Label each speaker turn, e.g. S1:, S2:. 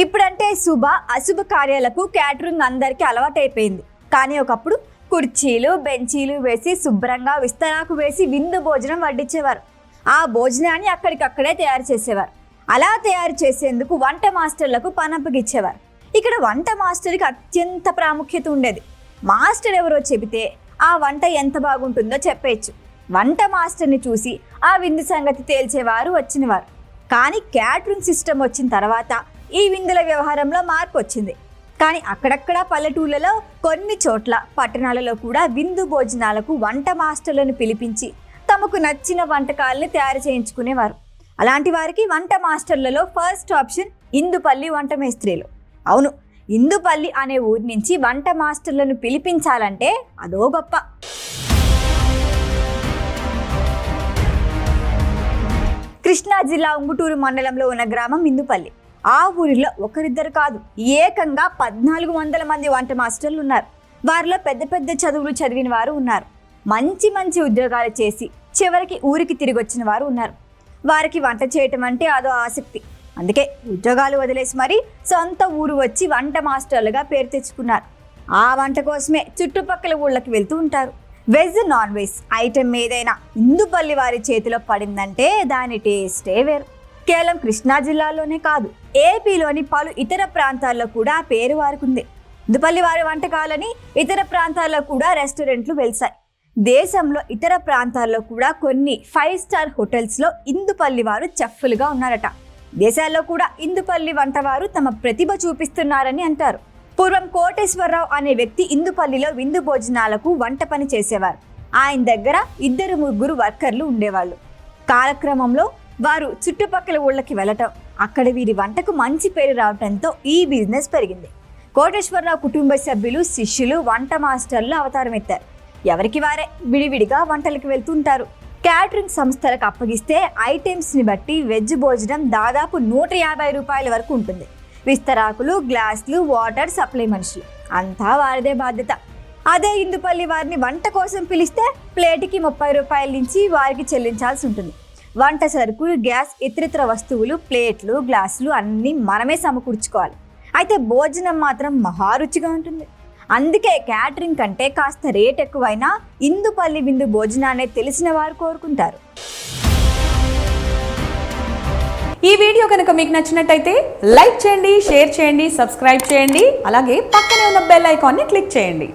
S1: ఇప్పుడంటే శుభ అశుభ కార్యాలకు క్యాటరింగ్ అందరికీ అలవాటైపోయింది. కానీ ఒకప్పుడు కుర్చీలు బెంచీలు వేసి శుభ్రంగా విస్తరాకు వేసి విందు భోజనం వడ్డించేవారు ఆ భోజనాన్ని అక్కడికక్కడే తయారు చేసేవారు. అలా తయారు చేసేందుకు వంట మాస్టర్లకు పనప్పగిచ్చేవారు ఇక్కడ వంట మాస్టర్కి అత్యంత ప్రాముఖ్యత ఉండేది. మాస్టర్ ఎవరో చెబితే ఆ వంట ఎంత బాగుంటుందో చెప్పేయచ్చు. వంట మాస్టర్ని చూసి ఆ విందు సంగతి తేల్చేవారు వచ్చినవారు. కానీ క్యాటరింగ్ సిస్టమ్ వచ్చిన తర్వాత ఈ విందుల వ్యవహారంలో మార్పు వచ్చింది. కానీ అక్కడక్కడ పల్లెటూళ్ళలో కొన్ని చోట్ల పట్టణాలలో కూడా విందు భోజనాలకు వంట మాస్టర్లను పిలిపించి తమకు నచ్చిన వంటకాలను తయారు చేయించుకునేవారు. అలాంటి వారికి వంట మాస్టర్లలో ఫస్ట్ ఆప్షన్ ఇందుపల్లి వంట మేస్త్రీలు. అవును ఇందుపల్లి అనే ఊరి నుంచి వంట మాస్టర్లను పిలిపించాలంటే అదో గొప్ప. కృష్ణా జిల్లా ఉంగుటూరు మండలంలో ఉన్న గ్రామం ఇందుపల్లి. ఆ ఊరిలో ఒకరిద్దరు కాదు ఏకంగా పద్నాలుగు వందల మంది వంట మాస్టర్లు ఉన్నారు. వారిలో పెద్ద పెద్ద చదువులు చదివిన వారు ఉన్నారు. మంచి మంచి ఉద్యోగాలు చేసి చివరికి ఊరికి తిరిగి వచ్చిన వారు ఉన్నారు. వారికి వంట చేయటం అంటే అదో ఆసక్తి. అందుకే ఉద్యోగాలు వదిలేసి మరీ సొంత ఊరు వచ్చి వంట మాస్టర్లుగా పేరు తెచ్చుకున్నారు. ఆ వంట కోసమే చుట్టుపక్కల ఊళ్ళకి వెళ్తూ ఉంటారు. వెజ్ నాన్ వెజ్ ఐటెం ఏదైనా ఇందుపల్లి వారి చేతిలో పడిందంటే దాని టేస్టే వేరు. కేవలం కృష్ణా జిల్లాలోనే కాదు ఏపీలోని పలు ఇతర ప్రాంతాల్లో కూడా ఆ పేరు వారుకుంది. దుపల్లి వారి వంటకాలని ఇతర ప్రాంతాల్లో కూడా రెస్టారెంట్లు వెలిసాయి. దేశంలో ఇతర ప్రాంతాల్లో కూడా కొన్ని ఫైవ్ స్టార్ హోటల్స్లో ఇందుపల్లి వారు చెఫ్లుగా ఉన్నారట. దేశాల్లో కూడా ఇందుపల్లి వంటవారు తమ ప్రతిభ చూపిస్తున్నారని అంటారు. పూర్వం కోటేశ్వరరావు అనే వ్యక్తి ఇందుపల్లిలో విందు భోజనాలకు వంట పని చేసేవారు. ఆయన దగ్గర ఇద్దరు ముగ్గురు వర్కర్లు ఉండేవాళ్ళు. కాలక్రమంలో వారు చుట్టుపక్కల ఊళ్ళకి వెళ్ళటం. అక్కడ వీరి వంటకు మంచి పేరు రావటంతో ఈ బిజినెస్ పెరిగింది. కోటేశ్వరరావు కుటుంబ సభ్యులు శిష్యులు వంట మాస్టర్లు అవతారం ఎత్తారు ఎవరికి వారే విడివిడిగా వంటలకు వెళ్తుంటారు. క్యాటరింగ్ సంస్థలకు అప్పగిస్తే ఐటమ్స్ని బట్టి వెజ్ భోజనం దాదాపు నూట యాభై రూపాయల వరకు ఉంటుంది. విస్తరాకులు గ్లాసులు వాటర్ సప్లై మనుషులు. అంతా వారిదే బాధ్యత. అదే ఇందుపల్లి వారిని వంట కోసం పిలిస్తే ప్లేట్కి ముప్పై రూపాయల నుంచి వారికి చెల్లించాల్సి ఉంటుంది. వంట సరుకులు గ్యాస్ ఇతరితర వస్తువులు ప్లేట్లు గ్లాసులు అన్నీ మనమే సమకూర్చుకోవాలి. అయితే భోజనం మాత్రం మహారుచిగా ఉంటుంది. అందుకే క్యాటరింగ్ కంటే కాస్త రేట్ ఎక్కువైనా ఇందుపల్లి విందు భోజనాన్ని తెలిసిన వారు కోరుకుంటారు.
S2: ఈ వీడియో కనుక మీకు నచ్చినట్టయితే లైక్ చేయండి షేర్ చేయండి సబ్స్క్రైబ్ చేయండి అలాగే పక్కనే ఉన్న బెల్ ఐకాన్ని క్లిక్ చేయండి.